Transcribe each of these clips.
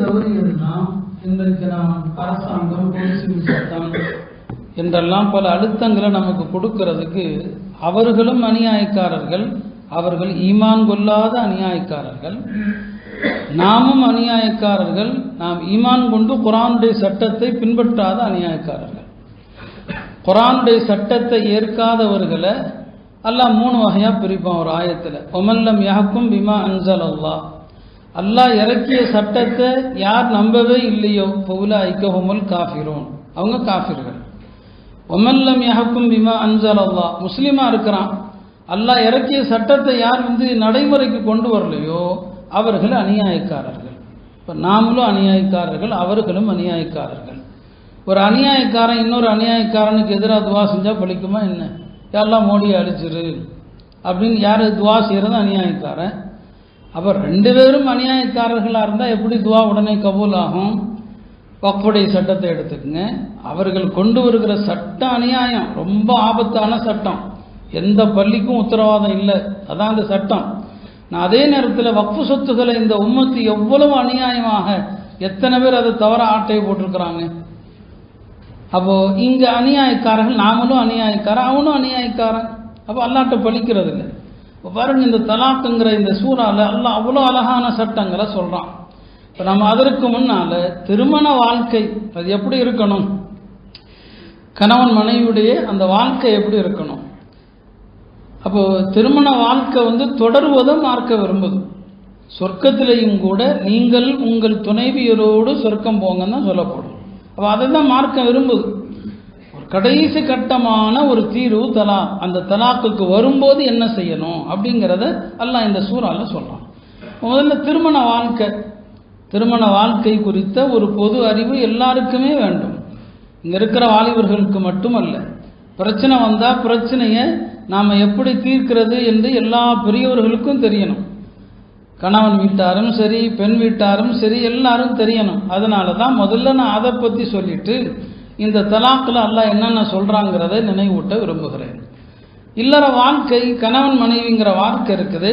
தவறியதுதான் இன்றைக்கு நாம் அரசாங்கம் போலீஸ் சட்டம் என்றெல்லாம் பல அழுத்தங்களை நமக்கு கொடுக்கறதுக்கு அவர்களும் அநியாயக்காரர்கள் அவர்கள் ஈமான் கொள்ளாத அநியாயக்காரர்கள். நாமும் அநியாயக்காரர்கள் நாம் ஈமான் கொண்டு குரானுடைய சட்டத்தை பின்பற்றாத அநியாயக்காரர்கள். குரானுடைய சட்டத்தை ஏற்காதவர்களை எல்லாம் மூணு வகையாக பிரிப்பான் ஒரு ஆயத்தில். ஒமல்லம் யாக்கும் பிமா அன்சல் அல்லாஹ் அல்லாஹ் இறக்கிய சட்டத்தை யார் நம்பவே இல்லையோ பவுல ஐக்கஹுமுல் காஃபிரோன். அவங்க காஃபிர்கள். ஒமல்லம் யஹக்கும் பிமா அன்சல் அல்லாஹ் முஸ்லீமாக இருக்கிறான். அல்லாஹ் இறக்கிய சட்டத்தை யார் வந்து நடைமுறைக்கு கொண்டு வரலையோ அவர்கள் அநியாயக்காரர்கள். இப்போ நாமளும் அநியாயக்காரர்கள் அவர்களும் அநியாயக்காரர்கள். ஒரு அநியாயக்காரன் இன்னொரு அநியாயக்காரனுக்கு எதிராக துவா செஞ்சால் பழிக்குமா என்ன? யாரெல்லாம் மோடியை அழிச்சிரு. அப்படின்னு யார் துவா செய்கிறது அநியாயக்காரன். அப்போ ரெண்டு பேரும் அநியாயக்காரர்களாக இருந்தால் எப்படி துவா உடனே கபூல் ஆகும் வக்ஃபுடைய சட்டத்தை எடுத்துக்கங்க. அவர்கள் கொண்டு வருகிற சட்டம் அநியாயம் ரொம்ப ஆபத்தான சட்டம். எந்த பள்ளிக்கும் உத்தரவாதம் இல்லை. அதான் அந்த சட்டம். நான் அதே நேரத்தில் வக்ஃபு சொத்துக்களை இந்த உம்மத்து எவ்வளவு அநியாயமாக எத்தனை பேர் அதை தவற ஆட்டையை போட்டிருக்கிறாங்க? அப்போது இங்கே அநியாயக்காரர்கள் நாமளும் அநியாயக்காரன் அவனும் அநியாயக்காரன். அப்போ அல்லாட்டை பழிக்கிறது இல்லை இப்போ பாருங்க இந்த தலாக்குங்கிற இந்த சூறால எல்லாம் அவ்வளோ அழகான சட்டங்களை சொல்றான். இப்போ நம்ம அதற்கு முன்னால திருமண வாழ்க்கை அது எப்படி இருக்கணும்? கணவன் மனைவியுடைய அந்த வாழ்க்கை எப்படி இருக்கணும்? அப்போ திருமண வாழ்க்கை வந்து தொடர்வதும் மார்க்க விரும்புது. சொர்க்கத்திலையும் கூட நீங்கள் உங்கள் துணைவியரோடு சொர்க்கம் போங்கன்னு தான் சொல்லப்படும். அப்போ அதை தான் மார்க்க விரும்புது. கடைசி கட்டமான ஒரு தீர்வு தலா அந்த தலாக்குக்கு வரும்போது என்ன செய்யணும் அப்படிங்கிறத எல்லாம் இந்த சூறாவில் சொல்கிறான் முதல்ல திருமண வாழ்க்கை. திருமண வாழ்க்கை குறித்த ஒரு பொது அறிவு எல்லாருக்குமே வேண்டும். இங்கே இருக்கிற வாலிபர்களுக்கு மட்டுமல்ல. பிரச்சனை வந்தால் பிரச்சனையை நாம் எப்படி தீர்க்கிறது என்று எல்லா பெரியவர்களுக்கும் தெரியணும். கணவன் வீட்டாரும் சரி பெண் வீட்டாரும் சரி எல்லாரும் தெரியணும். அதனால தான் முதல்ல நான் அதை பற்றி சொல்லிட்டு இந்த தலாக்கில் அல்லாஹ் என்னென்ன சொல்கிறாங்கிறத நினைவூட்ட விரும்புகிறேன். இல்லற வாழ்க்கை கணவன் மனைவிங்கிற வாழ்க்கை இருக்குது.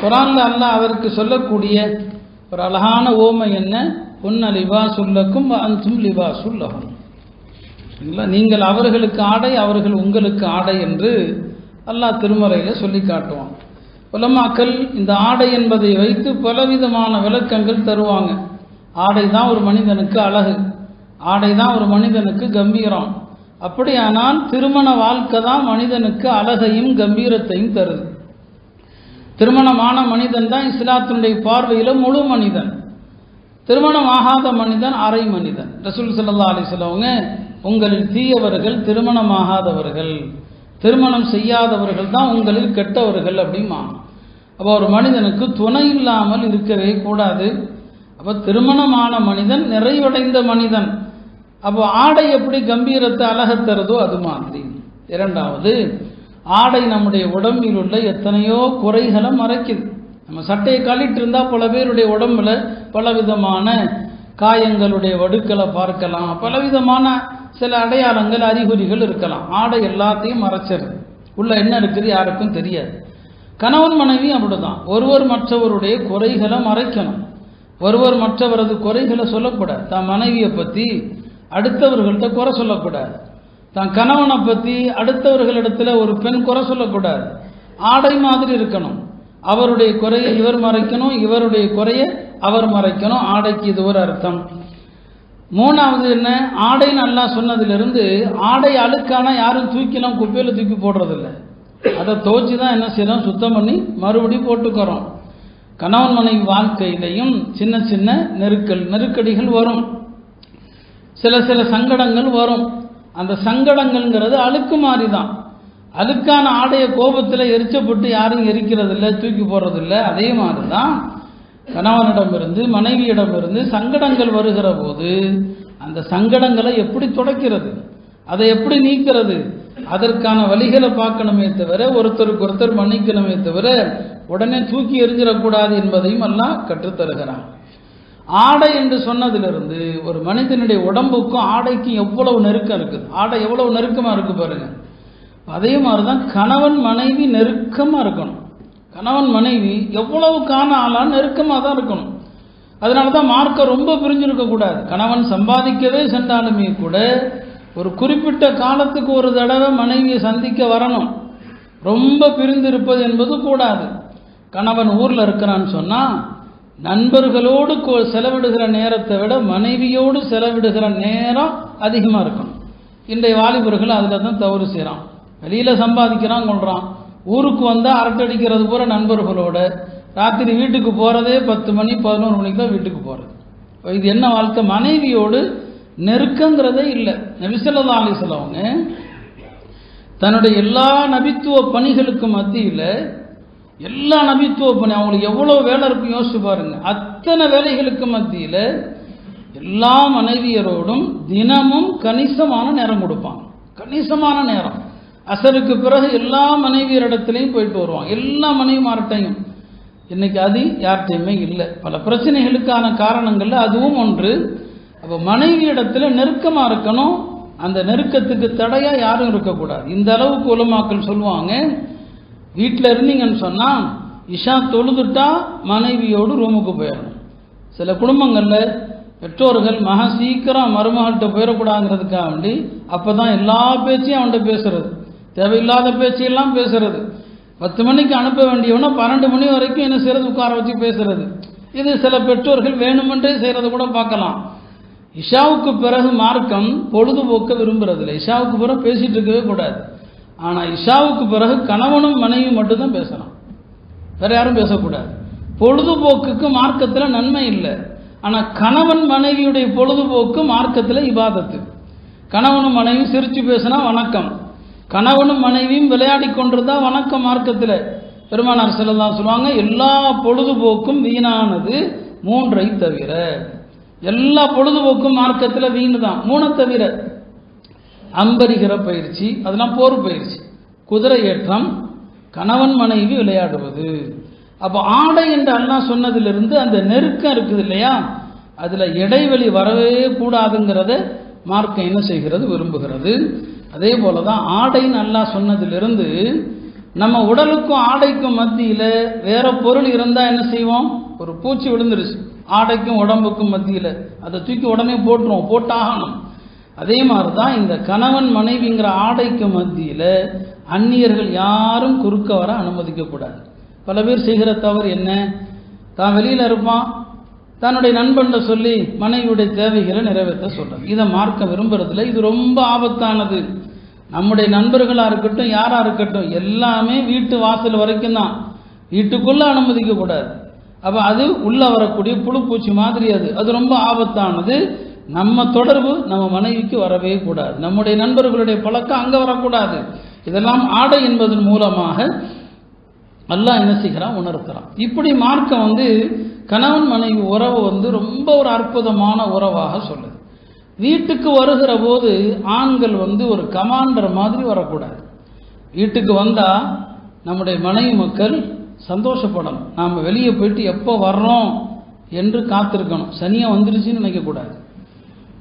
குரான்ல அல்லாஹ் அவருக்கு சொல்லக்கூடிய ஒரு அழகான ஓமை என்ன? உன்ன லிபா சொல்லக்கும் அன்சும் லிபா சொல்லகும் நீங்கள் அவர்களுக்கு ஆடை அவர்கள் உங்களுக்கு ஆடை என்று அல்லாஹ் திருமறையில் சொல்லி காட்டுவான். உலமாக்கள் இந்த ஆடை என்பதை வைத்து பலவிதமான விளக்கங்கள் தருவாங்க. ஆடை தான் ஒரு மனிதனுக்கு அழகு. ஆடை தான் ஒரு மனிதனுக்கு கம்பீரம். அப்படியானால் திருமண வாழ்க்கை தான் மனிதனுக்கு அழகையும் கம்பீரத்தையும் தருது. திருமணமான மனிதன் தான் இஸ்லாத்தினுடைய பார்வையில் முழு மனிதன். திருமணம் ஆகாத மனிதன் அரை மனிதன். ரசூல் சல்லா அலி சொல்லவங்க உங்களில் தீயவர்கள் திருமணமாகாதவர்கள். திருமணம் செய்யாதவர்கள் தான் உங்களில் கெட்டவர்கள் அப்படிமா. அப்போ ஒரு மனிதனுக்கு துணை இல்லாமல் இருக்கவே கூடாது. அப்போ திருமணமான மனிதன் நிறைவடைந்த மனிதன். அப்போ ஆடை எப்படி கம்பீரத்தை அழகை தருதோ அது மாதிரி. இரண்டாவது ஆடை நம்முடைய உடம்பில் உள்ள எத்தனையோ குறைகளை மறைக்குது. நம்ம சட்டையை கழிட்டு இருந்தால் பல பேருடைய உடம்புல பலவிதமான காயங்களுடைய வடுக்களை பார்க்கலாம். பலவிதமான சில அடையாளங்கள் அறிகுறிகள் இருக்கலாம். ஆடை எல்லாத்தையும் மறைச்சிருது. உள்ள என்ன இருக்குது யாருக்கும் தெரியாது. கணவன் மனைவி அப்படிதான். ஒருவர் மற்றவருடைய குறைகளை மறைக்கணும். ஒருவர் மற்றவரது குறைகளை சொல்லக்கூடாது. தான் மனைவியை பற்றி அடுத்தவர்கள்ட்ட குறை சொல்லக்கூடாது. தான் கணவனை பற்றி அடுத்தவர்களிடத்தில் ஒரு பெண் குறை சொல்லக்கூடாது. ஆடை மாதிரி இருக்கணும். அவருடைய குறையை இவர் மறைக்கணும் இவருடைய குறையை அவர் மறைக்கணும். ஆடைக்கு இது ஒரு அர்த்தம். மூணாவது என்ன? ஆடை நல்லா சொன்னதிலிருந்து ஆடை அழுக்கானா யாரும் தூக்கிலாம் குப்பையில் தூக்கி போடுறதில்ல. அதை துவச்சி தான் என்ன செய்யறோம்? சுத்தம் பண்ணி மறுபடியும் போட்டுக்கிறோம். கணவன் மனைவி வாழ்க்கையிலையும் சின்ன சின்ன நெருக்கல் நெருக்கடிகள் வரும். சில சில சங்கடங்கள் வரும். அந்த சங்கடங்கள்ங்கிறது அழுக்கு மாதிரி தான் அழுக்கான ஆடையை கோபத்தில் எரிச்சப்பட்டு யாரும் எரிக்கிறதில்ல தூக்கி போடுறதில்ல அதே மாதிரி தான் கணவனிடமிருந்து மனைவியிடமிருந்து சங்கடங்கள் வருகிற போது அந்த சங்கடங்களை எப்படி துடைக்கிறது? அதை எப்படி நீக்கிறது? அதற்கான வழிகளை பார்க்கணுமே தவிர ஒருத்தருக்கு ஒருத்தர் மன்னிக்கணுமே தவிர உடனே தூக்கி எறிஞ்சிடக்கூடாது என்பதையும் எல்லாம் கற்றுத்தருகிறான். ஆடை என்று சொன்னதிலிருந்து ஒரு மனிதனுடைய உடம்புக்கும் ஆடைக்கும் எவ்வளவு நெருக்கம் இருக்குது ஆடை எவ்வளவு நெருக்கமாக இருக்கு பாருங்க. அதே மாதிரி தான் கணவன் மனைவி நெருக்கமாக இருக்கணும். கணவன் மனைவி எவ்வளவு காண ஆளாக நெருக்கமாக தான் இருக்கணும். அதனால தான் மார்க்கை ரொம்ப பிரிஞ்சிருக்க கூடாது. கணவன் சம்பாதிக்கவே சென்றாலுமே கூட ஒரு குறிப்பிட்ட காலத்துக்கு ஒரு தடவை மனைவியை சந்திக்க வரணும். ரொம்ப பிரிந்து இருப்பது என்பது கூடாது. கணவன் ஊரில் இருக்கிறான்னு சொன்னால் நண்பர்களோடு செலவிடுகிற நேரத்தை விட மனைவியோடு செலவிடுகிற நேரம் அதிகமாக இருக்கணும். இன்றைய வாலிபர்கள் அதில் தான் தவறு செய்கிறான் வெளியில் சம்பாதிக்கிறான் கொள்கிறான் ஊருக்கு வந்தால் அரட்டடிக்கிறது பூரா நண்பர்களோட ராத்திரி வீட்டுக்கு போகிறதே பத்து மணி பதினோரு மணிக்கு தான் வீட்டுக்கு போகிறது இது என்ன வாழ்க்கை? மனைவியோடு நெருக்கங்கிறதே இல்லை. நபிசல்லா சொல்லவங்க தன்னுடைய எல்லா நபித்துவ பணிகளுக்கு மத்தியில் எல்லா நபித்துவ பணி அவங்களுக்கு எவ்வளோ வேலை இருக்கும் யோசிச்சு பாருங்க. அத்தனை வேலைகளுக்கு மத்தியில் எல்லா மனைவியரோடும் தினமும் கணிசமான நேரம் கொடுப்பாங்க. கணிசமான நேரம். அசருக்கு பிறகு எல்லா மனைவியரிடத்துலையும் போயிட்டு வருவாங்க. எல்லா மனைவிமார்ட்டையும் இன்னைக்கு அது யார்கிட்டையுமே இல்லை. பல பிரச்சனைகளுக்கான காரணங்கள்ல அதுவும் ஒன்று. அப்போ மனைவி இடத்துல நெருக்கமாக இருக்கணும். அந்த நெருக்கத்துக்கு தடையாக யாரும் இருக்கக்கூடாது. இந்த அளவுக்கு உலமாக்கள் சொல்லுவாங்க வீட்டில் இருந்தீங்கன்னு சொன்னால் இஷா தொழுதுட்டா மனைவியோடு ரூமுக்கு போயிடணும். சில குடும்பங்களில் பெற்றோர்கள் மக சீக்கிரம் மருமகள்கிட்ட போயிடக்கூடாதுங்கிறதுக்காக வேண்டி அப்போ தான் எல்லா பேச்சையும் அவன்கிட்ட பேசுறது. தேவையில்லாத பேச்சையெல்லாம் பேசுறது. பத்து மணிக்கு அனுப்ப வேண்டியவனா பன்னெண்டு மணி வரைக்கும் என்ன செய்யறது உட்கார வச்சு பேசுறது. இது சில பெற்றோர்கள் வேணுமென்றே செய்கிறத கூட பார்க்கலாம். இஷாவுக்கு பிறகு மார்க்கம் பொழுதுபோக்க விரும்புறதில்லை. இஷாவுக்கு பிறகு பேசிகிட்டு இருக்கவே கூடாது. ஆனால் இஷாவுக்கு பிறகு கணவனும் மனைவியும் மட்டும்தான் பேசலாம். வேற யாரும் பேசக்கூடாது. பொழுதுபோக்குக்கு மார்க்கத்தில் நன்மை இல்லை. ஆனால் கணவன் மனைவியுடைய பொழுதுபோக்கு மார்க்கத்தில் இபாதத்து. கணவனும் மனைவியும் சிரித்து பேசினா வணக்கம். கணவனும் மனைவியும் விளையாடி கொண்டிருந்தா வணக்கம் மார்க்கத்தில். பெருமானார் செல்லலாம் சொல்லுவாங்க எல்லா பொழுதுபோக்கும் வீணானது மூன்றை தவிர. எல்லா பொழுதுபோக்கும் மார்க்கத்தில் வீணு தான் மூணை தவிர. அம்பரிகிற பயிற்சி அதெல்லாம் போர் பயிற்சி. குதிரை ஏற்றம் கணவன் மனைவி விளையாடுவது. அப்போ ஆடை என்று அண்ணா சொன்னதிலிருந்து அந்த நெருக்கம் இருக்குது இல்லையா? அதில் இடைவெளி வரவே கூடாதுங்கிறத மார்க்கம் என்ன செய்கிறது? விரும்புகிறது. அதே போல தான் ஆடைன்னு அல்லா சொன்னதிலிருந்து நம்ம உடலுக்கும் ஆடைக்கும் மத்தியில் வேற பொருள் இருந்தால் என்ன செய்வோம்? ஒரு பூச்சி விழுந்துருச்சு. ஆடைக்கும் உடம்புக்கும் மத்தியில். அதை தூக்கி உடனே போட்டுருவோம். போட்டாகணும். அதே மாதிரி தான் இந்த கணவன் மனைவிங்கிற ஆடைக்கு மத்தியில் அந்நியர்கள் யாரும் குறுக்க வர அனுமதிக்கக்கூடாது. பல பேர் செய்கிற தவறு என்ன? தான் வெளியில் இருப்பான் தன்னுடைய நண்பன்ட சொல்லி மனைவியுடைய தேவைகளை நிறைவேற்ற சொல்றது. இதை மார்க்க விரும்புறதில்ல. இது ரொம்ப ஆபத்தானது. நம்முடைய நண்பர்களாக இருக்கட்டும் யாராக இருக்கட்டும் எல்லாமே வீட்டு வாசல் வரைக்கும் தான் வீட்டுக்குள்ளே அனுமதிக்கக்கூடாது. அப்போ அது உள்ளே வரக்கூடிய புழுப்பூச்சி மாதிரி அது. அது ரொம்ப ஆபத்தானது. நம்ம தொடர்பு நம்ம மனைவிக்கு வரவே கூடாது. நம்முடைய நண்பர்களுடைய பழக்கம் அங்கே வரக்கூடாது. இதெல்லாம் ஆடை என்பதன் மூலமாக அல்லாஹ் என்ன செய்கிறான்? உணர்த்துறான். இப்படி மார்க்கம் வந்து கணவன் மனைவி உறவு வந்து ரொம்ப ஒரு அற்புதமான உறவாக சொல்லுது. வீட்டுக்கு வருகிற போது ஆண்கள் வந்து ஒரு கமாண்டர் மாதிரி வரக்கூடாது. வீட்டுக்கு வந்தால் நம்முடைய மனைவி மக்கள் சந்தோஷப்படணும். நாம் வெளியே போயிட்டு எப்போ வர்றோம் என்று காத்திருக்கணும். சனியாக வந்துருச்சுன்னு நினைக்கக்கூடாது.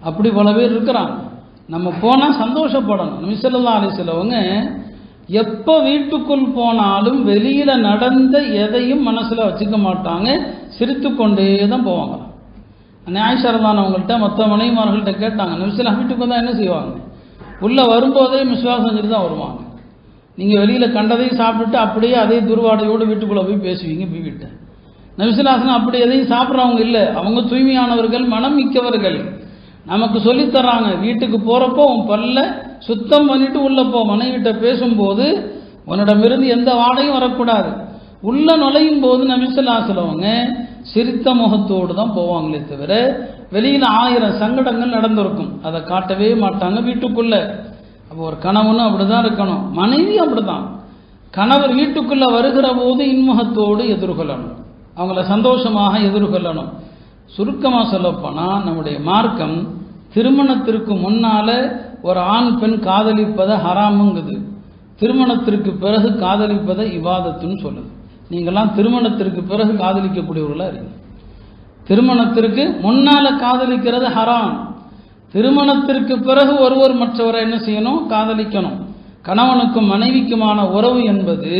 அப்படி பல பேர் இருக்கிறாங்க. நம்ம போனால் சந்தோஷப்படணும். நபிசல்லா அலி சிலவங்க எப்போ வீட்டுக்குள் போனாலும் வெளியில் நடந்த எதையும் மனசில் வச்சுக்க மாட்டாங்க. சிரித்து கொண்டே தான் போவாங்க. நியாயசரதான் அவங்கள்ட்ட மற்ற மனைவிமார்கள்ட்ட கேட்டாங்க. நிமிஷம் வீட்டுக்கு வந்தால் என்ன செய்வாங்க? உள்ளே வரும்போதே விசுவாசம் செஞ்சுட்டு தான் வருவாங்க. நீங்கள் வெளியில் கண்டதையும் சாப்பிட்டுட்டு அப்படியே அதே துர்வாடையோடு வீட்டுக்குள்ளே போய் பேசுவீங்க பிவிட்ட நபிசுலாசனம் அப்படி எதையும் சாப்பிட்றவங்க இல்லை. அவங்க தூய்மையானவர்கள் மனம் மிக்கவர்கள் நமக்கு சொல்லித்தராங்க. வீட்டுக்கு போகிறப்போ உன் பல்ல சுத்தம் பண்ணிட்டு உள்ளே போ. மனைவிட்ட பேசும்போது உன்னிடமிருந்து எந்த வாடையும் வரக்கூடாது. உள்ளே நுழையும் போது நபிசுல்லாசலவங்க சிரித்த முகத்தோடு தான் போவாங்களே தவிர வெளியில் ஆயிரம் சங்கடங்கள் நடந்திருக்கும். அதை காட்டவே மாட்டாங்க வீட்டுக்குள்ளே. அப்போ ஒரு கணவனும் அப்படிதான் இருக்கணும். மனைவி அப்படிதான். கணவர் வீட்டுக்குள்ளே வருகிற போது இன்முகத்தோடு எதிர்கொள்ளணும். அவங்கள சந்தோஷமாக எதிர்கொள்ளணும். சுருக்கமாக சொல்லப்போனால் நம்முடைய மார்க்கம் திருமணத்திற்கு முன்னால ஒரு ஆண் பெண் காதலிப்பதை ஹராமுங்குது. திருமணத்திற்கு பிறகு காதலிப்பதை இவாதத்துன்னு சொல்லுது. நீங்கள்லாம் திருமணத்திற்கு பிறகு காதலிக்கக்கூடியவர்களாக இருக்கீங்க திருமணத்திற்கு முன்னால காதலிக்கிறது ஹராம். திருமணத்திற்கு பிறகு ஒருவர் மற்றவரை என்ன செய்யணும்? காதலிக்கணும். கணவனுக்கும் மனைவிக்குமான உறவு என்பது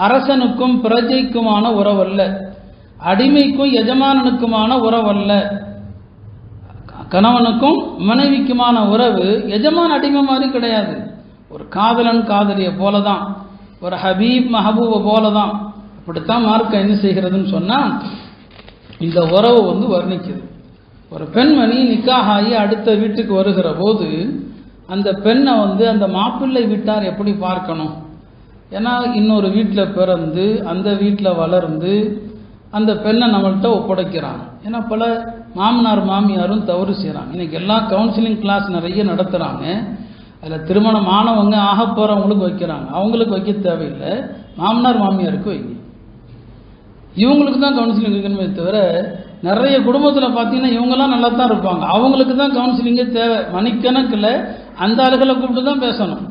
அரசனுக்கும் பிரஜைக்குமான உறவு அல்ல அடிமைக்கும் எஜமானனுக்குமான உறவல்ல. கணவனுக்கும் மனைவிக்குமான உறவு எஜமான் அடிமை மாதிரி கிடையாது. ஒரு காதலன் காதலியை போல தான் ஒரு ஹபீப் மஹபூபை போல தான் அப்படித்தான் மார்க்கம் என்ன செய்கிறதுன்னு சொன்னால் இந்த உறவு வந்து வர்ணிக்குது. ஒரு பெண்மணி நிக்காகாகி அடுத்த வீட்டுக்கு வருகிற போது அந்த பெண்ணை வந்து அந்த மாப்பிள்ளை வீட்டார் எப்படி பார்க்கணும்? ஏன்னா இன்னொரு வீட்டில் பிறந்து அந்த வீட்டில் வளர்ந்து அந்த பெண்ணை நம்மள்கிட்ட ஒப்படைக்கிறாங்க ஏன்னா பல மாமனார் மாமியாரும் தவறு செய்கிறாங்க இன்றைக்கி எல்லா கவுன்சிலிங் கிளாஸ் நிறைய நடத்துகிறாங்க அதில் திருமணம் ஆனவங்க ஆக போகிறவங்களுக்கு வைக்கிறாங்க. அவங்களுக்கு வைக்க தேவையில்லை. மாமனார் மாமியாருக்கு வைங்க. இவங்களுக்கு தான் கவுன்சிலிங் இருக்கணுமே தவிர நிறைய குடும்பத்தில் பார்த்தீங்கன்னா இவங்கெல்லாம் நல்லா தான் இருப்பாங்க. அவங்களுக்கு தான் கவுன்சிலிங்கே தேவை. மணிக்கணக்கில் அந்த ஆளுகளை கூப்பிட்டு தான் பேசணும்.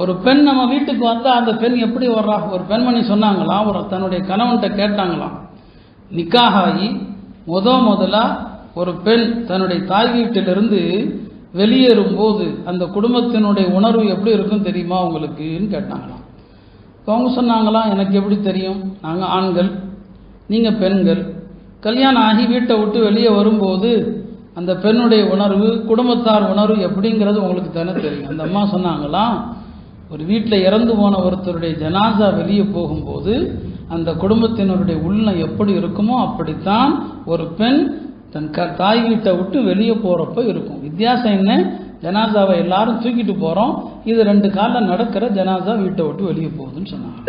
ஒரு பெண் நம்ம வீட்டுக்கு வந்தால் அந்த பெண் எப்படி வர்றா? ஒரு பெண்மணி சொன்னாங்களாம் ஒரு தன்னுடைய கணவன்கிட்ட கேட்டாங்களாம். நிக்காகாகி முத முதலா ஒரு பெண் தன்னுடைய தாய் வீட்டிலிருந்து வெளியேறும் போது அந்த குடும்பத்தினுடைய உணர்வு எப்படி இருக்கும் தெரியுமா உங்களுக்குன்னு கேட்டாங்களாம். இப்போ அவங்க சொன்னாங்களாம் எனக்கு எப்படி தெரியும்? நாங்கள் ஆண்கள் நீங்கள் பெண்கள். கல்யாணம் ஆகி வீட்டை விட்டு வெளியே வரும்போது அந்த பெண்ணுடைய உணர்வு குடும்பத்தார் உணர்வு எப்படிங்கிறது உங்களுக்கு தானே தெரியும். அந்த அம்மா சொன்னாங்களாம் ஒரு வீட்டில் இறந்து போன ஒருத்தருடைய ஜனாசா வெளியே போகும்போது அந்த குடும்பத்தினருடைய உள்ளம் எப்படி இருக்குமோ அப்படித்தான் ஒரு பெண் தன் க தாய் வீட்டை விட்டு வெளியே போகிறப்ப இருக்கும். வித்தியாசம் என்ன? ஜனாசாவை எல்லாரும் தூக்கிட்டு போகிறோம் இது ரெண்டு காலில் நடக்கிற ஜனாசா வீட்டை விட்டு வெளியே போகுதுன்னு சொன்னாங்க.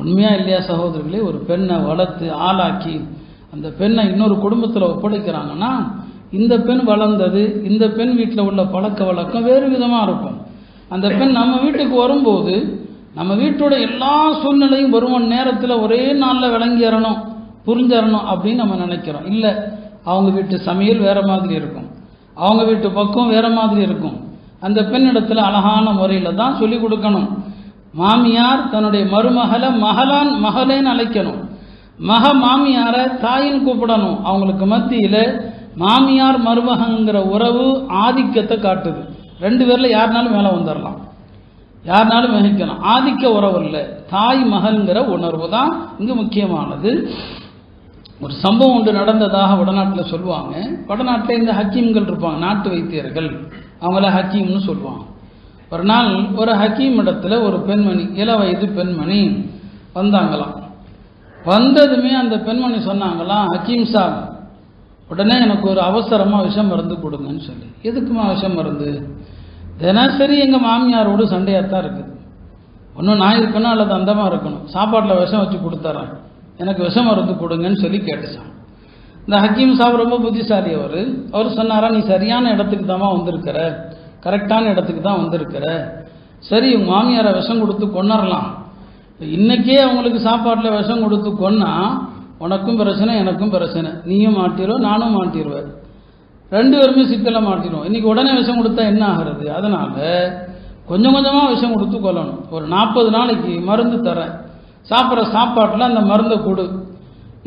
உண்மையாக இல்லையா சகோதரர்களே? ஒரு பெண்ணை வளர்த்து ஆளாக்கி அந்த பெண்ணை இன்னொரு குடும்பத்தில் ஒப்படைக்கிறாங்கன்னா இந்த பெண் வளர்ந்தது இந்த பெண் வீட்டில் உள்ள பழக்க வழக்கம் வேறு விதமாக இருக்கும். அந்த பெண் நம்ம வீட்டுக்கு வரும்போது நம்ம வீட்டோட எல்லா சூழ்நிலையும் வருவன் நேரத்தில் ஒரே நாளில் விளங்கிடணும் புரிஞ்சிடணும் அப்படின்னு நம்ம நினைக்கிறோம். இல்லை அவங்க வீட்டு சமையல் வேறு மாதிரி இருக்கும். அவங்க வீட்டு பக்கம் வேறு மாதிரி இருக்கும். அந்த பெண்ணிடத்தில் அழகான முறையில் தான் சொல்லிக் கொடுக்கணும். மாமியார் தன்னுடைய மருமகளை மகளான் மகளேன்னு அழைக்கணும். மக மாமியாரை தாயின்னு கூப்பிடணும். அவங்களுக்கு மத்தியில் மாமியார் மருமகங்கிற உறவு ஆதிக்கத்தை காட்டுது. ரெண்டு பேரில் யாருனாலும் மேலே வந்துடலாம் யாருனாலும் வகிக்கலாம் ஆதிக்க உறவு இல்லை. தாய் மகள்ங்கிற உணர்வு தான் இங்கே முக்கியமானது. ஒரு சம்பவம் ஒன்று நடந்ததாக வடநாட்டில் சொல்லுவாங்க. வடநாட்டில் இந்த ஹக்கீம்கள் இருப்பாங்க நாட்டு வைத்தியர்கள். அவங்கள ஹக்கீம்னு சொல்லுவாங்க. ஒரு நாள் ஒரு ஹக்கீம் இடத்துல ஒரு பெண்மணி இள வயது பெண்மணி வந்தாங்களாம். வந்ததுமே அந்த பெண்மணி சொன்னாங்களாம் ஹக்கீம் சாப் உடனே எனக்கு ஒரு அவசரமாக விஷம் மருந்து கொடுங்கன்னு சொல்லி. எதுக்குமா விஷம் மருந்து? தினசரி எங்கள் மாமியாரோடு சண்டையாக தான் இருக்குது. ஒன்றும் நான் இருக்கணும் அல்லது அந்தமாக இருக்கணும். சாப்பாட்டில் விஷம் வச்சு கொடுத்துட்றேன் எனக்கு விஷம் மருந்து கொடுங்கன்னு சொல்லி கேட்டுச்சான் இந்த ஹக்கீம் சாப் ரொம்ப புத்திசாலி அவர். அவர் சொன்னாரா நீ சரியான இடத்துக்கு தாம்மா வந்திருக்கிற. கரெக்டான இடத்துக்கு தான் வந்திருக்கிற. சரி உங்கள் மாமியாரை விஷம் கொடுத்து கொண்டுறலாம் இன்றைக்கே அவங்களுக்கு சாப்பாட்டில் விஷம் கொடுத்து கொன்னா உனக்கும் பிரச்சனை எனக்கும் பிரச்சனை. நீயும் மாட்டிடுவ நானும் மாட்டிடுவேன் ரெண்டு பேருமே சித்தலை மாட்டிடும் இன்றைக்கி உடனே விஷம் கொடுத்தா என்ன ஆகிறது? அதனால கொஞ்சம் கொஞ்சமாக விஷம் கொடுத்து கொல்லணும். ஒரு நாற்பது நாளைக்கு மருந்து தரேன். சாப்பிட்ற சாப்பாட்டில் அந்த மருந்தை கொடு.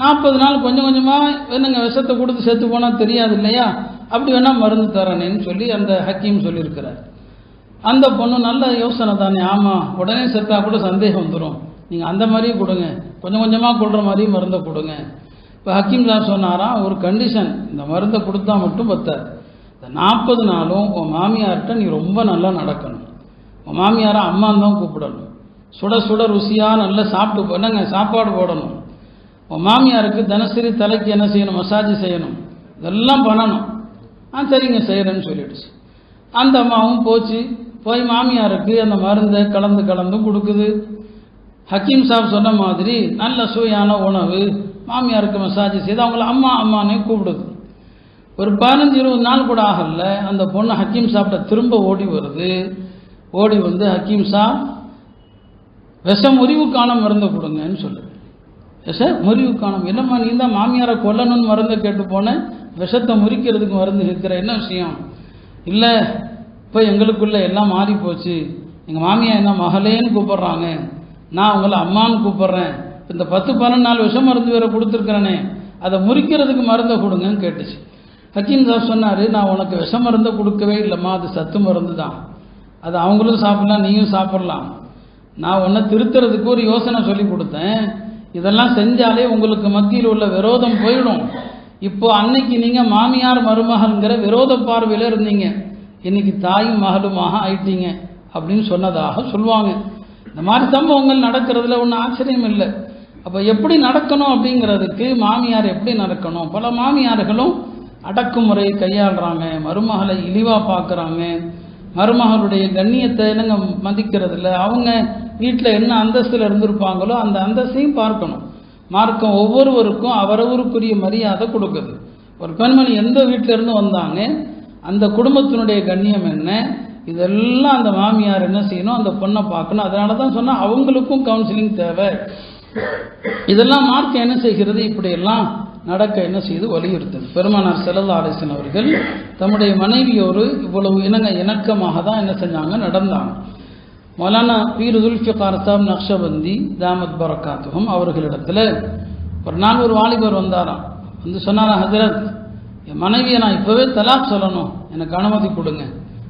நாற்பது நாள் கொஞ்சம் கொஞ்சமாக என்னங்க விஷத்தை கொடுத்து செத்து போனால் தெரியாது இல்லையா? அப்படி வேணால் மருந்து தரேன்னு சொல்லி அந்த ஹக்கீம் சொல்லியிருக்கிறார். அந்த பொண்ணு நல்ல யோசனை தானே. ஆமாம் உடனே செத்தா கூட சந்தேகம் வந்துடும் நீங்கள் அந்த மாதிரியே கொடுங்க. கொஞ்சம் கொஞ்சமாக கொள்கிற மாதிரி மருந்தை கொடுங்க. இப்போ ஹக்கீம் சார் சொன்னாராம் ஒரு கண்டிஷன் இந்த மருந்தை கொடுத்தா மட்டும் பத்தாது. இந்த நாற்பது நாளும் உன் மாமியார்கிட்ட நீ ரொம்ப நல்லா நடக்கணும். உன் மாமியாரை அம்மான்னு தான் கூப்பிடணும். சுட சுட ருசியாக நல்லா சாப்பிட்டு என்னங்க சாப்பாடு போடணும். உன் மாமியாருக்கு தினசரி தலைக்கு என்ன செய்யணும்? மசாஜ் செய்யணும். இதெல்லாம் பண்ணணும். ஆ சரிங்க செய்கிறேன்னு சொல்லிடுச்சு. அந்த அம்மாவும் போச்சு. போய் மாமியாருக்கு அந்த மருந்தை கலந்து கலந்தும் கொடுக்குது. ஹக்கீம் சாப் சொன்ன மாதிரி நல்ல சுவையான உணவு. மாமியாருக்கு மசாஜ் செய்து அவங்கள அம்மா அம்மானே கூப்பிடுது. ஒரு பதினஞ்சு இருபது நாள் கூட ஆகல. அந்த பொண்ணு ஹக்கீம் சாப்பிட்ட திரும்ப ஓடி வருது. ஓடி வந்து ஹக்கீம் சாப் விஷ முறிவுக்கான மருந்தை கொடுங்கன்னு சொல்லுது. விஷ முறிவுக்கான என்னம்மா நீ தான் மாமியாரை கொல்லணும்னு மருந்தை கேட்டு போனேன் விஷத்தை முறிக்கிறதுக்கு மருந்து இருக்கிற என்ன விஷயம்? இல்லை இப்போ எங்களுக்குள்ள எல்லாம் மாறி போச்சு எங்கள் மாமியார் என்ன மகளேன்னு கூப்பிட்றாங்க. நான் உங்களை அம்மான்னு கூப்பிட்றேன். இந்த பத்து பன்னெண்டு நாள் விஷம் மருந்து வேற கொடுத்துருக்குறேனே அதை முறிக்கிறதுக்கு மருந்தை கொடுங்கன்னு கேட்டுச்சு. ஹக்கீம் சாப் சொன்னார் நான் உனக்கு விஷ மருந்தை கொடுக்கவே இல்லைம்மா அது சத்து மருந்து தான் அது அவங்களும் சாப்பிடலாம் நீயும் சாப்பிட்லாம். நான் உன்னை திருத்துறதுக்கு ஒரு யோசனை சொல்லி கொடுத்தேன். இதெல்லாம் செஞ்சாலே உங்களுக்கு மத்தியில் உள்ள விரோதம் போயிடும். இப்போ அன்னைக்கு நீங்கள் மாமியார் மருமகள்ங்கிற விரோத பார்வையில் இருந்தீங்க. இன்னைக்கு தாயும் மகளுமாக ஆயிட்டீங்க அப்படின்னு சொன்னதாக சொல்லுவாங்க. இந்த மாதிரி சம்பவங்கள் நடக்கிறதுல ஒன்றும் ஆச்சரியம் இல்லை. அப்போ எப்படி நடக்கணும் அப்படிங்கிறதுக்கு மாமியார் எப்படி நடக்கணும்? பல மாமியார்களும் அடக்குமுறையை கையாளுறாங்க. மருமகளை இழிவாக பார்க்குறாங்க. மருமகளுடைய கண்ணியத்தை என்னங்க மதிக்கிறது இல்லை அவங்க வீட்டில் என்ன அந்தஸ்தில் இருந்திருப்பாங்களோ அந்த அந்தஸ்தையும் பார்க்கணும். மார்க்கம் ஒவ்வொருவருக்கும் அவரவருக்குரிய மரியாதை கொடுக்குது. ஒரு பெண்மணி எந்த வீட்டிலேருந்து வந்தாங்க? அந்த குடும்பத்தினுடைய கண்ணியம் என்ன? இதெல்லாம் அந்த மாமியார் என்ன செய்யணும்? அந்த பொண்ணை பார்க்கணும். அதனால தான் சொன்னால் அவங்களுக்கும் கவுன்சிலிங் தேவை. இதெல்லாம் மார்க்கம் என்ன செய்கிறது? இப்படியெல்லாம் நடக்க என்ன செய்து வலியுறுத்தது பெருமானார் செல்லல்லா அலிசன் அவர்கள் தம்முடைய மனைவியோடு இவ்வளவு இணங்க இணக்கமாக தான் என்ன செஞ்சாங்க? நடந்தாங்க. மௌலானா பீர் துல்ஃபிகார் சாப் நக்ஷபந்தி தாமத் பரக்காத்துகம் அவர்களிடத்துல ஒரு நாள் ஒரு வாலிபர் வந்தாராம். வந்து சொன்னாராம் ஹசரத் என் மனைவியை நான் இப்போவே தலாக் சொல்லணும். எனக்கு அனுமதி கொடுங்க.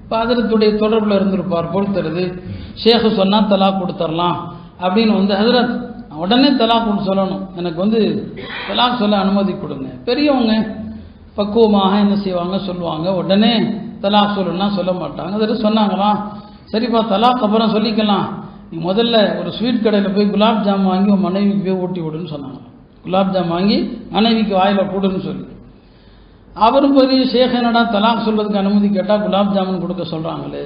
இப்போ ஹசரத்துடைய தொடர்பில் இருந்திருப்பார் போல் தருது ஷேഖ് சொன்னால் தலாக் கொடுத்துர்லாம் அப்படின்னு வந்து ஹசரத் உடனே தலாக் சொல்லணும். எனக்கு வந்து தலாக் சொல்ல அனுமதி கொடுங்க. பெரியவங்க பக்குவமாக என்ன செய்வாங்க சொல்லுவாங்க. உடனே தலாக் சொல்லணும்னா சொல்ல மாட்டாங்க. அதில் சொன்னாங்களாம் சரிப்பா தலாக் அப்புறம் சொல்லிக்கலாம். நீ முதல்ல ஒரு ஸ்வீட் கடையில் போய் குலாப் ஜாம் வாங்கி உன் மனைவிக்கு போய் ஊட்டி விடுன்னு சொன்னாங்க. குலாப் ஜாம் வாங்கி மனைவிக்கு வாயில் போடுன்னு சொல்லி. அவரும் பெரிய ஷேக் என்னடா தலாக் சொல்வதுக்கு அனுமதி கேட்டால் குலாப் ஜாமுன் கொடுக்க சொல்கிறாங்களே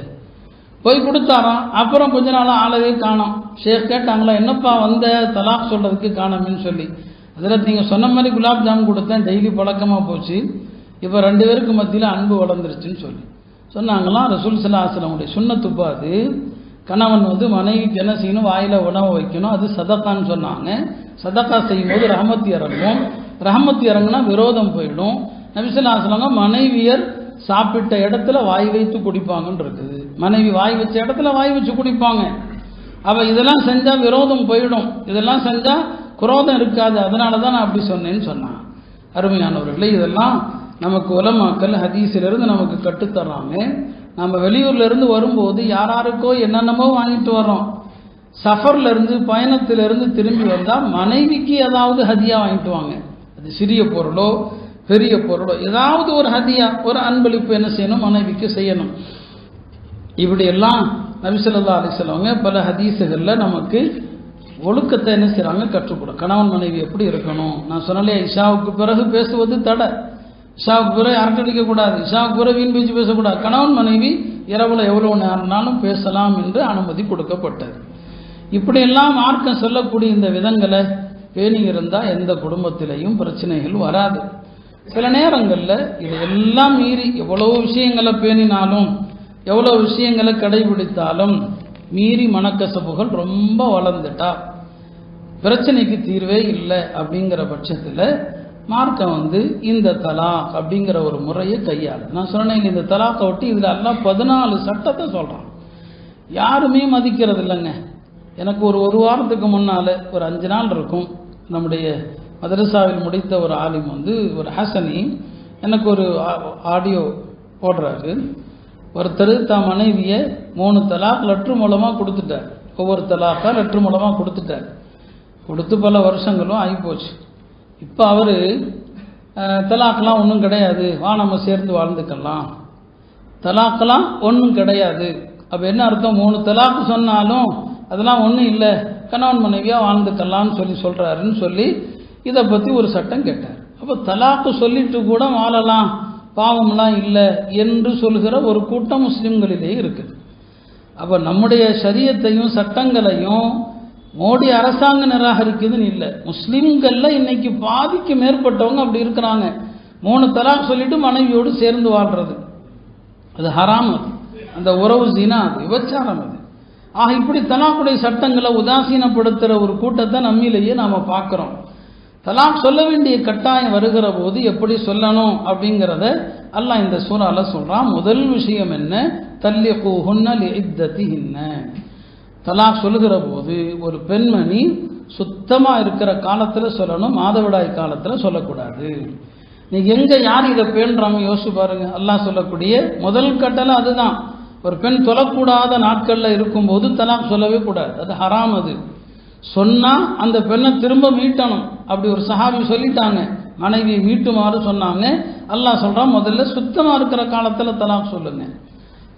போய் கொடுத்தாராம். அப்புறம் கொஞ்ச நாள் ஆளவே காணோம். ஷேக் கேட்டாங்களா என்னப்பா வந்த? தலாக் சொல்றதுக்கு காணோம்னு சொல்லி. அதில் நீங்கள் சொன்ன மாதிரி குலாப் ஜாமுன் கொடுத்தேன். டெய்லி பழக்கமாக போச்சு. இப்போ ரெண்டு பேருக்கு மத்தியில் அன்பு வளர்ந்துருச்சுன்னு சொல்லி. சொன்னாங்களாம். ரசூல் சலாஹலமுடைய சுண்ணத்துப்பா அது. கணவன் வந்து மனைவிக்கு என்ன செய்யணும் வாயில் உணவு வைக்கணும். அது சதக்கான்னு சொன்னாங்க. சதக்கா செய்யும்போது ரஹமத்தி இறங்கும். ரஹமத்தி இறங்குனா விரோதம் போயிடும். நபிசுல்லாசலங்க மனைவியர் சாப்பிட்ட இடத்துல வாய் வைத்து குடிப்பாங்கன்னு இருக்குது. மனைவி வாய் வச்ச இடத்துல வாய் வச்சு குடிப்பாங்க. அவள் இதெல்லாம் செஞ்சால் விரோதம் போயிடும். இதெல்லாம் செஞ்சால் குரோதம் இருக்காது. அதனால தான் நான் அப்படி சொன்னேன்னு சொன்னான். அருமையானவர்களே இதெல்லாம் நமக்கு உலமாக்கல் ஹதீஸிலிருந்து நமக்கு கட்டுத்தர்றாங்க நம்ம வெளியூர்லேருந்து வரும்போது யாராருக்கோ என்னென்னமோ வாங்கிட்டு வர்றோம். சஃபர்லேருந்து பயணத்திலேருந்து திரும்பி வந்தால் மனைவிக்கு ஏதாவது ஹதியாக வாங்கிட்டு வாங்க. அது சிறிய பொருளோ பெரிய பொருளோ. ஏதாவது ஒரு ஹதியா ஒரு அன்பளிப்பு என்ன செய்யணும்? மனைவிக்கு செய்யணும். இப்படியெல்லாம் நபிசல்லா அலிசல்லவங்க பல ஹதீசுகளில் நமக்கு ஒழுக்கத்தை என்ன செய்கிறாங்க கற்றுக்கொடும் கணவன் மனைவி எப்படி இருக்கணும்? நான் சொன்னாலே இஷாவுக்கு பிறகு பேசுவது தடை. இஷாவுக்கு பிறகு அரட்டடிக்க கூடாது. இஷாவுக்கு பிறகு வீண் பேச்சு பேசக்கூடாது. கணவன் மனைவி இரவில் எவ்வளோ நேரம்னாலும் பேசலாம் என்று அனுமதி கொடுக்கப்பட்டது. இப்படியெல்லாம் மார்க்கம் சொல்லக்கூடிய இந்த விதங்களை பேணி இருந்தால் எந்த குடும்பத்திலையும் பிரச்சனைகள் வராது. சில நேரங்களில் இதையெல்லாம் மீறி எவ்வளவு விஷயங்களை பேணினாலும் எவ்வளோ விஷயங்களை கடைபிடித்தாலும் மீறி மனக்கசப்புகள் ரொம்ப வளர்ந்துட்டா பிரச்சனைக்கு தீர்வே இல்லை அப்படிங்கிற பட்சத்தில் மார்க்கம் வந்து இந்த தலாக் அப்படிங்கிற ஒரு முறையை கையாளு. நான் சொன்னேன் இந்த தலாக்கை ஒட்டி இதில் எல்லாம் பதினாலு சட்டத்தை சொல்கிறான் யாருமே மதிக்கிறது இல்லைங்க. எனக்கு ஒரு ஒரு வாரத்துக்கு முன்னால் ஒரு அஞ்சு நாள் இருக்கும் நம்முடைய மதரசாவில் முடித்த ஒரு ஆலிம் வந்து ஒரு ஹசனி. எனக்கு ஒரு ஆடியோ போடுறாரு. ஒருத்தர் தான் மனைவியை மூணு தலாக் லெட்ரு மூலமாக கொடுத்துட்டார். ஒவ்வொரு தலாக்காக லெட்ரு மூலமாக கொடுத்துட்டார். கொடுத்து பல வருஷங்களும் ஆகிப்போச்சு. இப்போ அவர் தலாக்கெலாம் ஒன்றும் கிடையாது. வா நம்ம சேர்ந்து வாழ்ந்துக்கலாம். தலாக்கெல்லாம் ஒன்றும் கிடையாது. அப்போ என்ன அர்த்தம்? மூணு தலாக்கு சொன்னாலும் அதெல்லாம் ஒன்றும் இல்லை. கணவன் மனைவியாக வாழ்ந்துக்கலாம்னு சொல்லி சொல்கிறாருன்னு சொல்லி இதை பற்றி ஒரு சட்டம் கேட்டார். அப்போ தலாக்கு சொல்லிட்டு கூட வாழலாம். பாவம்லாம் இல்லை என்று சொல்கிற ஒரு கூட்டம் முஸ்லீம்களிலே இருக்குது. அப்போ நம்முடைய சரியத்தையும் சட்டங்களையும் மோடி அரசாங்கம் நிராகரிக்குதுன்னு இல்லை. முஸ்லீம்களில் இன்னைக்கு பாதிக்கு மேற்பட்டவங்க அப்படி இருக்கிறாங்க. மூணு தலாக் சொல்லிட்டு மனைவியோடு சேர்ந்து வாழ்றது. அது ஹராம் அது. அந்த உறவு சீனா அது. விபச்சாரம் அது. ஆக இப்படி தலாக்குடைய சட்டங்களை உதாசீனப்படுத்துகிற ஒரு கூட்டத்தை நம்மிலேயே நாம் பார்க்குறோம். தலாம் சொல்ல வேண்டிய கட்டாயம் வருகிற போது எப்படி சொல்லணும் அப்படிங்கிறத அல்லாஹ் இந்த சூறால சொல்றான். முதல் விஷயம் என்ன? தல்லி கூஹுன்னல் இத்தத்தி ஹின்ன தலாக் சொல்லுகிற போது ஒரு பெண்மணி சுத்தமா இருக்கிற காலத்துல சொல்லணும் மாதவிடாய் காலத்துல சொல்லக்கூடாது. நீ எங்க யார் இதை பேணுறாங்க யோசிச்சு பாருங்க. அல்லாஹ் சொல்லக்கூடிய முதல் கட்டளை அதுதான். ஒரு பெண் தொழக்கூடாத நாட்கள்ல இருக்கும்போது தலாக் சொல்லவே கூடாது. அது ஹராம் அது. சொன்னால் அந்த பெண்ணை திரும்ப மீட்டணும். அப்படி ஒரு சஹாபி சொல்லிட்டாங்க. மனைவியை மீட்டுமாறு சொன்னாங்க. அல்லாஹ் சொல்கிறான் முதல்ல சுத்தமாக இருக்கிற காலத்தில் தலாக் சொல்லுங்க.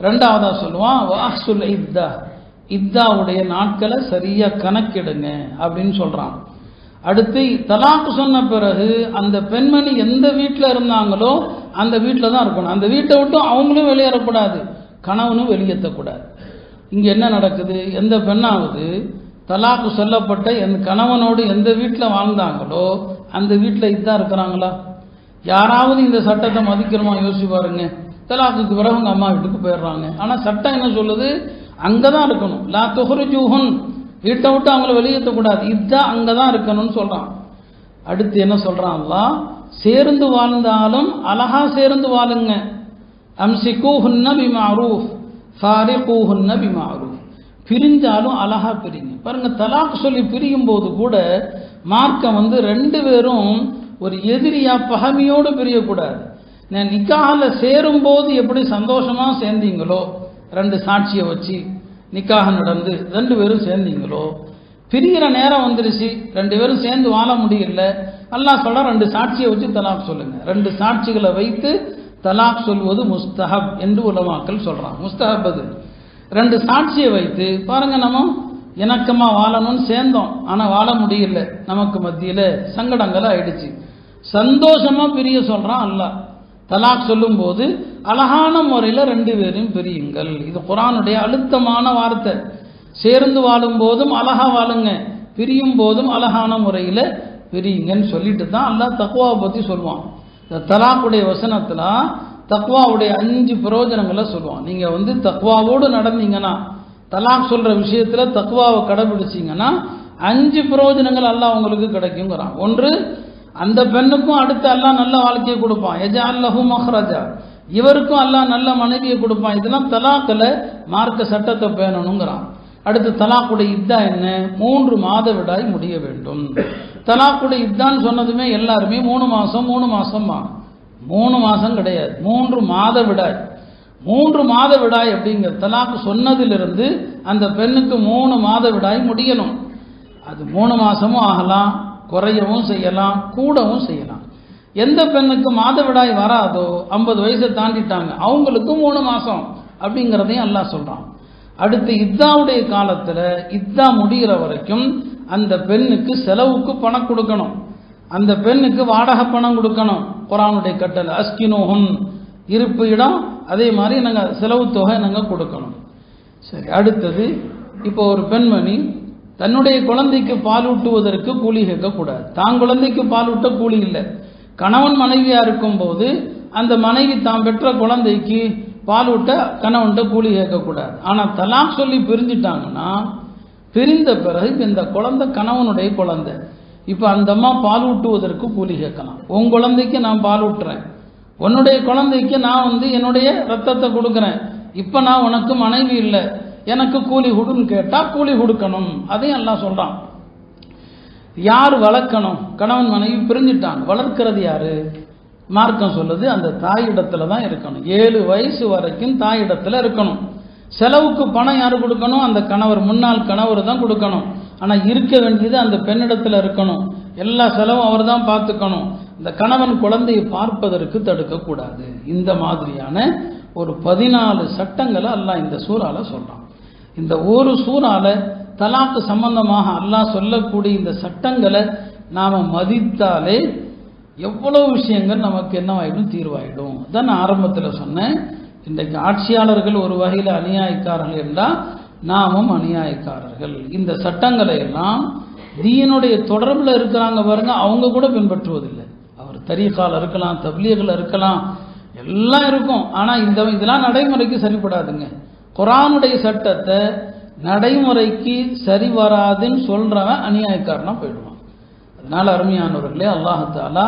ரெண்டாவதாக சொல்லுவான் வாஹ்சுல் இத்தா இத்தாவுடைய நாட்களை சரியாக கணக்கிடுங்க அப்படின்னு சொல்கிறான் அடுத்து தலாக்கு சொன்ன பிறகு அந்த பெண்மணி எந்த வீட்டில் இருந்தாங்களோ அந்த வீட்டில் தான் இருக்கணும். அந்த வீட்டை விட்டும் அவங்களும் வெளியேறக்கூடாது கணவனும் வெளியேற்றக்கூடாது. இங்கே என்ன நடக்குது? எந்த பெண்ணாவது தலாக்கு சொல்லப்பட்ட என் கணவனோடு எந்த வீட்டில் வாழ்ந்தாங்களோ அந்த வீட்டில் இதுதான் இருக்கிறாங்களா? யாராவது இந்த சட்டத்தை மதிக்கிறோமா யோசிச்சு பாருங்க தலாக்குக்கு பிறகு உங்கள் அம்மா வீட்டுக்கு போயிடுறாங்க. ஆனால் சட்டம் என்ன சொல்லுது? அங்கே தான் இருக்கணும். லா துஹ்ருஜூஹுன். வீட்டை விட்டு அவங்கள வெளியேற்றக்கூடாது இதுதான் அங்கே தான் இருக்கணும்னு சொல்கிறான் அடுத்து என்ன சொல்கிறான் சேர்ந்து வாழ்ந்தாலும் அழகா சேர்ந்து வாழுங்க. அம்சிக்கூஹுன்ன பிமாரூஃப். ஃபாரிகூஹுன்ன பிமாரூஃப். பிரிஞ்சாலும் அழகா பிரிங்க பாருங்க தலாக் சொல்லி பிரியும் போது கூட மார்க்கம் வந்து ரெண்டு பேரும் ஒரு எதிரியா பகமையோடு பிரியக்கூடாது. நான் நிக்காஹில் சேரும்போது எப்படி சந்தோஷமா சேர்ந்தீங்களோ ரெண்டு சாட்சியை வச்சு நிக்காக நடந்து ரெண்டு பேரும் சேர்ந்தீங்களோ பிரிகிற நேரம் வந்துருச்சு ரெண்டு பேரும் சேர்ந்து வாழ முடியல அல்லா சொல்ல ரெண்டு சாட்சியை வச்சு தலாக் சொல்லுங்க. ரெண்டு சாட்சிகளை வைத்து தலாக் சொல்வது முஸ்தஹப் என்று உலமாக்கள் சொல்றான் முஸ்தஹப் அது. ரெண்டு சாட்சியை வைத்து பாருங்க நம்ம இணக்கமாக வாழணும்னு சேர்ந்தோம். ஆனால் வாழ முடியல. நமக்கு மத்தியில் சங்கடங்கள் ஆயிடுச்சு. சந்தோஷமா பிரிய சொல்றான் அல்லாஹ் தலாக் சொல்லும்போது அழகான முறையில் ரெண்டு பேரையும் பிரியுங்கள். இது குரானுடைய அழுத்தமான வார்த்தை. சேர்ந்து வாழும் போதும் அழகா வாழுங்க. பிரியும் போதும் அழகான முறையில் பிரியுங்கன்னு சொல்லிட்டு தான் அல்லாஹ் தக்குவாவை பற்றி சொல்லுவான். இந்த தலாக்குடைய வசனத்தில் தக்வாவுடைய அஞ்சு பிரயோஜனங்களை சொல்லுவான். நீங்கள் வந்து தக்வாவோடு நடந்தீங்கன்னா தலாக் சொல்கிற விஷயத்தில் தக்வாவை கடைபிடிச்சிங்கன்னா அஞ்சு பிரயோஜனங்கள் எல்லாம் உங்களுக்கு கிடைக்குங்கிறான். ஒன்று அந்த பெண்ணுக்கும் அடுத்து அல்லாஹ் நல்ல வாழ்க்கையை கொடுப்பான். எஜா அல்லஹூ மஹ்ரஜா. இவருக்கும் அல்லாஹ் நல்ல மனைவியை கொடுப்பான். இதெல்லாம் தலாக்கில் மார்க்க சட்டத்தை பேணணுங்கிறான். அடுத்து தலாக்குடைய இத்தா என்ன? மூன்று மாத விடாய் முடிய வேண்டும். தலாக்குடைய இத்தான்னு சொன்னதுமே எல்லாருமே மூணு மாதம் மூணு மாதம்மா மூணு மாதம் கிடையாது. மூன்று மாத விடாய். மூன்று மாத விடாய் அப்படிங்கிற தலாக்கு சொன்னதிலிருந்து அந்த பெண்ணுக்கு மூணு மாத விடாய் முடியணும். அது மூணு மாதமும் ஆகலாம் குறையவும் செய்யலாம் கூடவும் செய்யலாம். எந்த பெண்ணுக்கு மாதவிடாய் வராதோ ஐம்பது வயசை தாண்டிட்டாங்க அவங்களுக்கும் மூணு மாதம் அப்படிங்கிறதையும் அல்லாஹ் சொல்கிறான் அடுத்து இத்தாவுடைய காலத்தில் இத்தா முடிகிற வரைக்கும் அந்த பெண்ணுக்கு செலவுக்கு பணம் கொடுக்கணும். அந்த பெண்ணுக்கு வாடகை பணம் கொடுக்கணும். குரானுடைய கட்டளை அஸ்கினோஹுன் இருப்பு இடம் அதே மாதிரி நாங்கள் செலவு தொகை நாங்கள் கொடுக்கணும். சரி அடுத்தது இப்போ ஒரு பெண்மணி தன்னுடைய குழந்தைக்கு பால் ஊட்டுவதற்கு கூலி கேட்கக்கூடாது. தான் குழந்தைக்கு பால் ஊட்ட கூலி இல்லை. கணவன் மனைவியாக இருக்கும்போது அந்த மனைவி தான் பெற்ற குழந்தைக்கு பால் ஊட்ட கணவன்கிட்ட கூலி கேட்கக்கூடாது. ஆனால் தலாக் சொல்லி பிரிஞ்சிட்டாங்கன்னா பிரிந்த பிறகு இந்த குழந்தை கணவனுடைய குழந்தை. இப்போ அந்த அம்மா பால் ஊட்டுவதற்கு கூலி கேட்கலாம். உன் குழந்தைக்கு நான் பால் ஊட்டுறேன். உன்னுடைய குழந்தைக்கு நான் வந்து என்னுடைய ரத்தத்தை கொடுக்குறேன். இப்போ நான் உனக்கு மனைவி இல்லை. எனக்கு கூலி கொடுன்னு கேட்டால் கூலி கொடுக்கணும். அதையும் எல்லாம் சொல்கிறான் யார் வளர்க்கணும்? கணவன் மனைவி பிரிஞ்சிட்டான். வளர்க்கிறது யாரு? மார்க்கம் சொல்லுது அந்த தாயிடத்துல தான் இருக்கணும். ஏழு வயசு வரைக்கும் தாயிடத்தில் இருக்கணும். செலவுக்கு பணம் யார் கொடுக்கணும்? அந்த கணவர். முன்னாள் கணவர் தான் கொடுக்கணும். ஆனால் இருக்க வேண்டியது அந்த பெண்ணிடத்தில் இருக்கணும். எல்லா செலவும் அவர் தான் பார்த்துக்கணும். இந்த கணவன் குழந்தையை பார்ப்பதற்கு தடுக்கக்கூடாது. இந்த மாதிரியான ஒரு பதினாலு சட்டங்களை அல்லாஹ் இந்த சூறால சொல்கிறான் இந்த ஒரு சூறால தலாக்கு சம்பந்தமாக அல்லாஹ் சொல்லக்கூடிய இந்த சட்டங்களை நாம் மதித்தாலே எவ்வளோ விஷயங்கள் நமக்கு என்னவாயிடும்? தீர்வாயிடும். அதான் நான் ஆரம்பத்தில் சொன்னேன். இன்றைக்கு ஆட்சியாளர்கள் ஒரு வகையில் அநியாயக்காரர்கள் என்றால் நாமும் அநியாயக்காரர்கள். இந்த சட்டங்களை எல்லாம் தீனுடைய தொடர்பில் இருக்கிறாங்க பாருங்க அவங்க கூட பின்பற்றுவதில்லை. அவர் தரீகால் இருக்கலாம் தப்லீகில் இருக்கலாம் எல்லாம் இருக்கும். ஆனால் இந்த இதெல்லாம் நடைமுறைக்கு சரிப்படாதுங்க. குரானுடைய சட்டத்தை நடைமுறைக்கு சரி வராதுன்னு சொல்கிறவன் அநியாயக்காரனாக போயிடுவான். அதனால் அருமையானவர்களே அல்லாஹாலா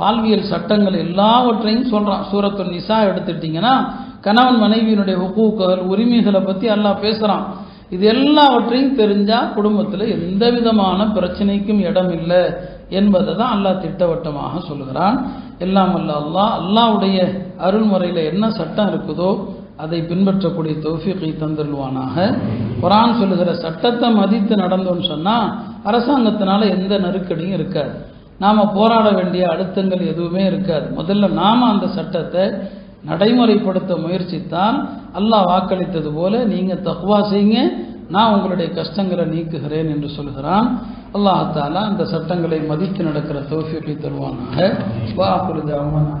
வாழ்வியல் சட்டங்கள் எல்லாவற்றையும் சொல்கிறான் சூரத்து நிசா எடுத்துட்டிங்கன்னா கணவன் மனைவியினுடைய ஹுக்கூக்கள் உரிமைகளை பற்றி அல்லாஹ் பேசுகிறான் இது எல்லாவற்றையும் தெரிஞ்சால் குடும்பத்தில் எந்த விதமான பிரச்சனைக்கும் இடம் இல்லை என்பதை தான் அல்லாஹ் திட்டவட்டமாக சொல்லுகிறான். எல்லாம் அல்ல அல்லாஹ் அல்லாவுடைய அருள்முறையில் என்ன சட்டம் இருக்குதோ அதை பின்பற்றக்கூடிய தௌஃபீகை தந்துடுவானாக குரான் சொல்லுகிற சட்டத்தை மதித்து நடந்தோம்னு சொன்னால் அரசாங்கத்தினால எந்த நெருக்கடியும் இருக்காது. நாம் போராட வேண்டிய அழுத்தங்கள் எதுவுமே இருக்காது. முதல்ல நாம் அந்த சட்டத்தை நடைமுறைப்படுத்த முயற்சித்தால் அல்லாஹ் வாக்களித்தது போல நீங்கள் தக்வா செய்யுங்க நான் உங்களுடைய கஷ்டங்களை நீக்குகிறேன் என்று சொல்கிறான். அல்லாஹாலா அந்த சட்டங்களை மதித்து நடக்கிற தௌஃபீகை தருவானாக. வாக்குறு தவானா